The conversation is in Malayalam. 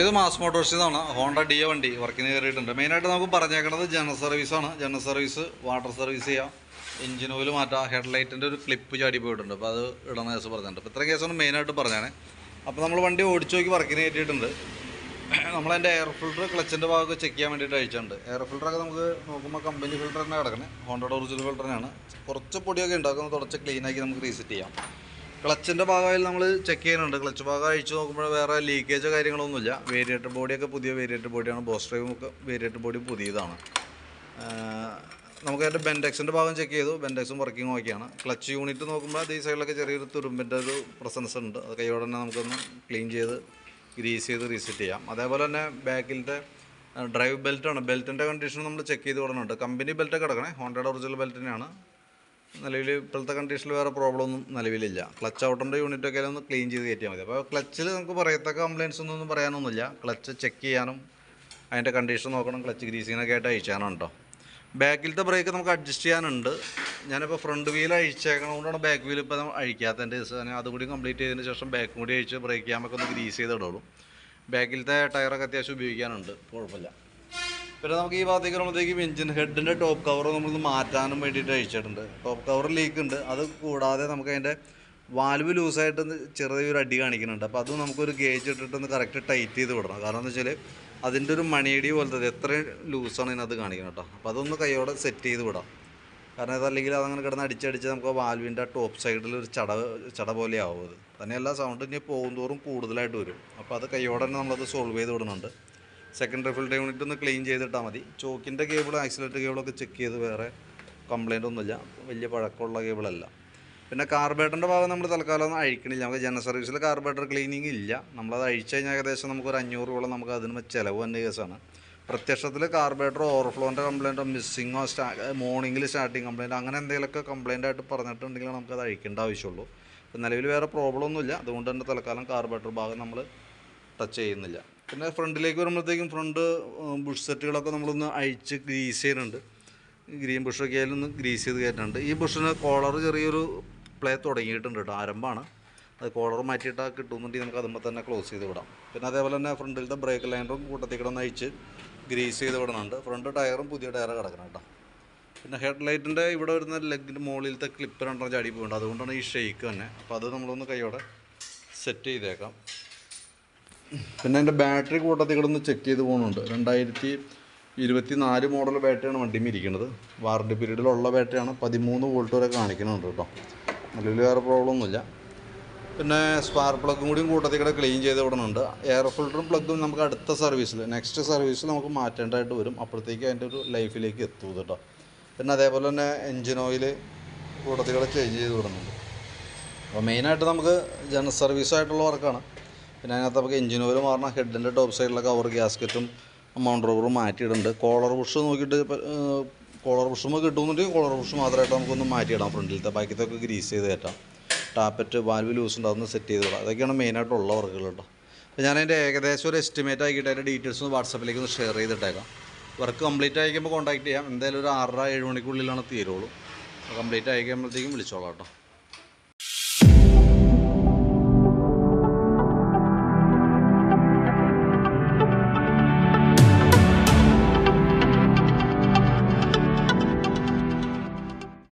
ഇത് മാസ് മോട്ടോഴ്സിൽ നിന്നാണ് ഹോണ്ട ഡി എ വണ്ടി വർക്കിന് കയറിയിട്ടുണ്ട് മെയിനായിട്ട് നമുക്ക് പറഞ്ഞേക്കുന്നത് ജനറൽ സർവീസാണ് ജനറൽ സർവീസ് വാട്ടർ സർവീസ് ചെയ്യാം. എഞ്ചിൻ ഓയിൽ മാറ്റാം. ഹെഡ്ലൈറ്റിന്റെ ഒരു ക്ലിപ്പ് ചാടി പോയിട്ടുണ്ട്. അപ്പോൾ അത് ഇടണ കേസ് പറഞ്ഞിട്ടുണ്ട്. അപ്പോൾ ഇത്ര കേസാണ് മെയിനായിട്ട് പറഞ്ഞേ അപ്പോൾ നമ്മൾ വണ്ടി ഓടിച്ചു നോക്കി വർക്കിന് കയറ്റിയിട്ടുണ്ട് നമ്മളതിന്റെ എയർ ഫിൽട്ടർ ക്ലച്ചിന്റെ ഭാഗമൊക്കെ ചെക്ക് ചെയ്യാൻ വേണ്ടിയിട്ട് അയച്ചിട്ടുണ്ട്. എയർ ഫിൽട്ടറൊക്കെ നമുക്ക് നോക്കുമ്പോൾ കമ്പനി ഫിൽട്ടർ തന്നെ കിടക്കണേ. ഹോണ്ടയുടെ ഒറിജിനൽ തന്നെയാണ്. കുറച്ച് പൊടിയൊക്കെ ഉണ്ടാക്കുന്നത് തുടച്ച് ക്ലീനാക്കി നമുക്ക് റീസെറ്റ് ചെയ്യാം. ക്ലച്ചിന്റെ ഭാഗമായി നമ്മൾ ചെക്ക് ചെയ്യുന്നുണ്ട്. ക്ലച്ച് ഭാഗം അഴിച്ച് നോക്കുമ്പോൾ വേറെ ലീക്കേജോ കാര്യങ്ങളൊന്നുമില്ല. വേരിയേറ്റർ ബോഡിയൊക്കെ പുതിയ വേരിയേറ്റർ ബോഡിയാണ് ബോസ് ഡ്രൈവും ഒക്കെ വേരിയേറ്റർ ബോഡി പുതിയതാണ്. നമുക്ക് അതിന്റെ ബെൻഡെക്സിന്റെ ഭാഗം ചെക്ക് ചെയ്തു. ബെൻഡെക്സും വർക്കിംഗ് ഓക്കെയാണ് ക്ലച്ച് യൂണിറ്റ് നോക്കുമ്പോൾ ഈ സൈഡിലൊക്കെ ചെറിയൊരു തുരുമ്പിന്റെ ഒരു പ്രസൻസ് ഉണ്ട്. അത് കൈയോടെ തന്നെ നമുക്കൊന്ന് ക്ലീൻ ചെയ്ത് ഗ്രീസ് ചെയ്ത് റീസെറ്റ് ചെയ്യാം. അതേപോലെ തന്നെ ബാക്കിലത്തെ ഡ്രൈവ് ബെൽറ്റാണ് ബെൽറ്റിന്റെ കണ്ടീഷൻ നമ്മൾ ചെക്ക് ചെയ്ത് കൊടുക്കുന്നുണ്ട്. കമ്പനി ബെൽറ്റൊക്കെ കിടക്കണേ. ഹോണ്ടയുടെ ഒറിജിനൽ ബെൽറ്റ് തന്നെയാണ്. നിലവിൽ ഇപ്പോഴത്തെ കണ്ടീഷനിൽ വേറെ പ്രോബ്ലം ഒന്നും നിലവിലില്ല. ക്ലച്ച് ഔട്ടറിന്റെ യൂണിറ്റൊക്കെ ഒന്ന് ക്ലീൻ ചെയ്ത് കയറ്റിയാൽ മതി. അപ്പോൾ ക്ലച്ചിൽ നമുക്ക് പറയത്തക്ക കംപ്ലയിൻസ് ഒന്നും പറയാനൊന്നുമില്ല. ക്ലച്ച് ചെക്ക് ചെയ്യാനും അതിന്റെ കണ്ടീഷൻ നോക്കണം ക്ലച്ച് ഗ്രീസിങ്ങിനൊക്കെ ആയിട്ട് അയച്ചാണ് കേട്ടോ ബാക്കിലത്തെ ബ്രേക്ക് നമുക്ക് അഡ്ജസ്റ്റ് ചെയ്യാനുണ്ട്. ഞാനിപ്പോൾ ഫ്രണ്ട് വീൽ അഴിച്ചേക്കണതുകൊണ്ടാണ് ബാക്ക് വീൽ ഇപ്പോൾ അഴിക്കാത്തതിന്റെ ദിവസം അതുകൂടി കംപ്ലീറ്റ് ചെയ്തതിന് ശേഷം ബാക്കും കൂടി അഴിച്ച് ബ്രേക്ക് ചെയ്യാമൊക്കെ ഒന്ന് ഗ്രീസ് ചെയ്തിടുള്ളൂ ബാക്കിലത്തെ ടയറൊക്കെ അത്യാവശ്യം ഉപയോഗിക്കാനുണ്ട്. കുഴപ്പമില്ല. പിന്നെ നമുക്ക് ഈ ഭാഗത്തേക്ക് വരുമ്പോഴത്തേക്കും എഞ്ചിൻ ഹെഡിന്റെ ടോപ്പ് കവർ നമ്മളൊന്ന് മാറ്റാനും വേണ്ടിയിട്ട് അഴിച്ചിട്ടുണ്ട് ടോപ്പ് കവർ ലീക്ക് ഉണ്ട്. അത് കൂടാതെ നമുക്ക് അതിന്റെ വാൽവ് ലൂസായിട്ട് ചെറിയൊരു അടി കാണിക്കുന്നുണ്ട്. അപ്പോൾ അത് നമുക്കൊരു ഗേജ് ഇട്ടിട്ടൊന്ന് കറക്റ്റ് ടൈറ്റ് ചെയ്ത് വിടണം. കാരണം എന്താ വെച്ചാൽ അതിന്റെ ഒരു മണിയടി പോലത്തെ എത്രയും ലൂസാണ് ഇതിനകത്ത് കാണിക്കുന്നത് കേട്ടോ. അപ്പോൾ അതൊന്ന് കൈയോടെ സെറ്റ് ചെയ്ത് വിടാം. കാരണം അതല്ലെങ്കിൽ അതങ്ങനെ കിടന്ന് അടിച്ചടിച്ച് നമുക്ക് വാൽവിന്റെ ടോപ്പ് സൈഡിൽ ഒരു ചട ചട പോലെ ആവും അത്. തന്നെയല്ല സൗണ്ട് ഇനി പോകും തോറും കൂടുതലായിട്ട് വരും. അപ്പോൾ അത് കൈയോടെ തന്നെ നമ്മളത് സോൾവ് ചെയ്ത് വിടുന്നുണ്ട്. സെക്കൻഡറി ഫിൽറ്റർ യൂണിറ്റ് ഒന്ന് ക്ലീൻ ചെയ്തിട്ടാൽ മതി. ചോക്കിന്റെ കേബിൾ ആക്സിലേറ്റർ കേബിളൊക്കെ ചെക്ക് ചെയ്ത് വേറെ കംപ്ലൈന്റ് ഒന്നുമില്ല. വലിയ പഴക്കമുള്ള കേബിളല്ല പിന്നെ കാർബേറ്ററിന്റെ ഭാഗം നമ്മൾ തൽക്കാലം ഒന്നും അഴിക്കണില്ല. നമുക്ക് ജനറൽ സർവീസിൽ കാർബേറ്റർ ക്ലീനിങ് ഇല്ല. നമ്മളത് അഴിച്ചു കഴിഞ്ഞാൽ ഏകദേശം നമുക്കൊരു അഞ്ഞൂറ് രൂപ നമുക്ക് അതിന് ചിലവ് തന്നെ കേസാണ്. പ്രത്യക്ഷത്തിൽ കാർബേറ്റർ ഓവർഫ്ലോന്റെ കംപ്ലയിന്റോ മിസ്സിങ്ങോ സ്റ്റാ മോർണിംഗിൽ സ്റ്റാർട്ടിങ് കംപ്ലയിന്റ് അങ്ങനെ എന്തെങ്കിലുമൊക്കെ കംപ്ലയിന്റ് ആയിട്ട് പറഞ്ഞിട്ടുണ്ടെങ്കിൽ നമുക്കത് അഴിക്കേണ്ട ആവശ്യമുള്ളൂ. ഇപ്പം നിലവിൽ വേറെ പ്രോബ്ലം ഒന്നുമില്ല. അതുകൊണ്ട് തന്നെ തൽക്കാലം കാർബേറ്റർ ഭാഗം നമ്മൾ ടച്ച് ചെയ്യുന്നില്ല. പിന്നെ ഫ്രണ്ടിലേക്ക് വരുമ്പോഴത്തേക്കും ഫ്രണ്ട് ബുഷ് സെറ്റുകളൊക്കെ നമ്മളൊന്ന് അഴിച്ച് ഗ്രീസ് ചെയ്യുന്നുണ്ട്. ഗ്രീൻ ബുഷൊക്കെ ആയാലും ഒന്ന് ഗ്രീസ് ചെയ്ത് കയറ്റുന്നുണ്ട് ഈ ബുഷിന് കോളർ ചെറിയൊരു പ്ലേ തുടങ്ങിയിട്ടുണ്ട് കേട്ടോ ആരംഭമാണ്. അത് കോളർ മാറ്റിയിട്ടാൽ കിട്ടുന്നുണ്ടെങ്കിൽ നമുക്ക് അതുമ്പോൾ തന്നെ ക്ലോസ് ചെയ്ത് വിടാം. പിന്നെ അതേപോലെ തന്നെ ഫ്രണ്ടിലത്തെ ബ്രേക്ക് ലൈനറും കൂട്ടത്തിൽ ഒന്ന് അഴിച്ച് ഗ്രീസ് ചെയ്ത് വിടുന്നുണ്ട് ഫ്രണ്ട് ടയറും പുതിയ ടയർ കിടക്കണം കേട്ടോ. പിന്നെ ഹെഡ് ലൈറ്റിന്റെ ഇവിടെ വരുന്ന ലെഗിന്റെ മുകളിലത്തെ ക്ലിപ്പ് രണ്ടെണ്ണം ചാടി പോയിട്ടുണ്ട്. അതുകൊണ്ടാണ് ഈ ഷെയ്ക്ക് തന്നെ. അപ്പോൾ അത് നമ്മളൊന്ന് കൈയോടെ സെറ്റ് ചെയ്തേക്കാം. പിന്നെ എന്റെ ബാറ്ററി കൂട്ടത്തിൽ കിടന്ന് ചെക്ക് ചെയ്ത് പോകുന്നുണ്ട്. രണ്ടായിരത്തി ഇരുപത്തി നാല് മോഡൽ ബാറ്ററിയാണ് വണ്ടിയിൽ ഇരിക്കുന്നത്. വാറണ്ടി പീരീഡിലുള്ള ബാറ്ററിയാണ് പതിമൂന്ന് വോൾട്ട് വരെ കാണിക്കുന്നുണ്ട് കേട്ടോ. നിലവിൽ വേറെ പ്രോബ്ലം ഒന്നുമില്ല പിന്നെ സ്പാർ പ്ലഗും കൂടിയും കൂട്ടത്തിൽ കൂടെ ക്ലീൻ ചെയ്ത് വിടുന്നുണ്ട്. എയർ ഫിൽറ്ററും പ്ലഗും നമുക്ക് അടുത്ത സർവീസിൽ നെക്സ്റ്റ് സർവീസിൽ നമുക്ക് മാറ്റേണ്ടതായിട്ട് വരും. അപ്പോഴത്തേക്ക് അതിന്റെ ഒരു ലൈഫിലേക്ക് എത്തും കേട്ടോ. പിന്നെ അതേപോലെ തന്നെ എൻജിൻ ഓയിൽ കൂട്ടത്തിൽ കൂടെ ചേഞ്ച് ചെയ്ത് വിടുന്നുണ്ട്. അപ്പോൾ മെയിനായിട്ട് നമുക്ക് ജനറൽ സർവീസായിട്ടുള്ള വർക്കാണ് പിന്നെ അതിനകത്ത് നമുക്ക് എഞ്ചിൻ ഓയിൽ മാറണം ഹെഡിന്റെ ടോപ്പ് സൈഡിലെ കവർ ഗ്യാസ്കറ്റും മൗണ്ട് റോബറും മാറ്റിയിടുന്നുണ്ട് കോളർ ബുഷ് നോക്കിയിട്ട് കോളർ ബുഷും കിട്ടുന്നുണ്ടെങ്കിൽ കോളർ ബുഷ് മാത്രമായിട്ട് നമുക്കൊന്ന് മാറ്റിയിടാം ഫ്രണ്ടിലത്തെ ബാക്കിയത്തൊക്കെ ഗ്രീസ് ചെയ്ത് കയറ്റാം ടാപ്പറ്റ് വാൽവ് ലൂസ് ഉണ്ട് അതൊന്ന് സെറ്റ് ചെയ്ത് വിടാം അതൊക്കെയാണ് മെയിനായിട്ടുള്ള വർക്കുകൾ കേട്ടോ. അപ്പോൾ ഞാൻ അതിന്റെ ഏകദേശം ഒരു എസ്റ്റിമേറ്റ് ആക്കിയിട്ട് അതിന്റെ ഡീറ്റെയിൽസ് ഒന്ന് വാട്സപ്പിലേക്ക് ഒന്ന് ഷെയർ ചെയ്തിട്ടേക്കാം. വർക്ക് കംപ്ലീറ്റ് ആയിക്കുമ്പോൾ കോൺടാക്ട് ചെയ്യാം. എന്തായാലും ഒരു ആറര ഏഴ് മണിക്കുള്ളിലാണ് തീരുള്ളൂ. കംപ്ലീറ്റ് ആയിക്കുമ്പോഴത്തേക്കും വിളിച്ചോളാം കേട്ടോ.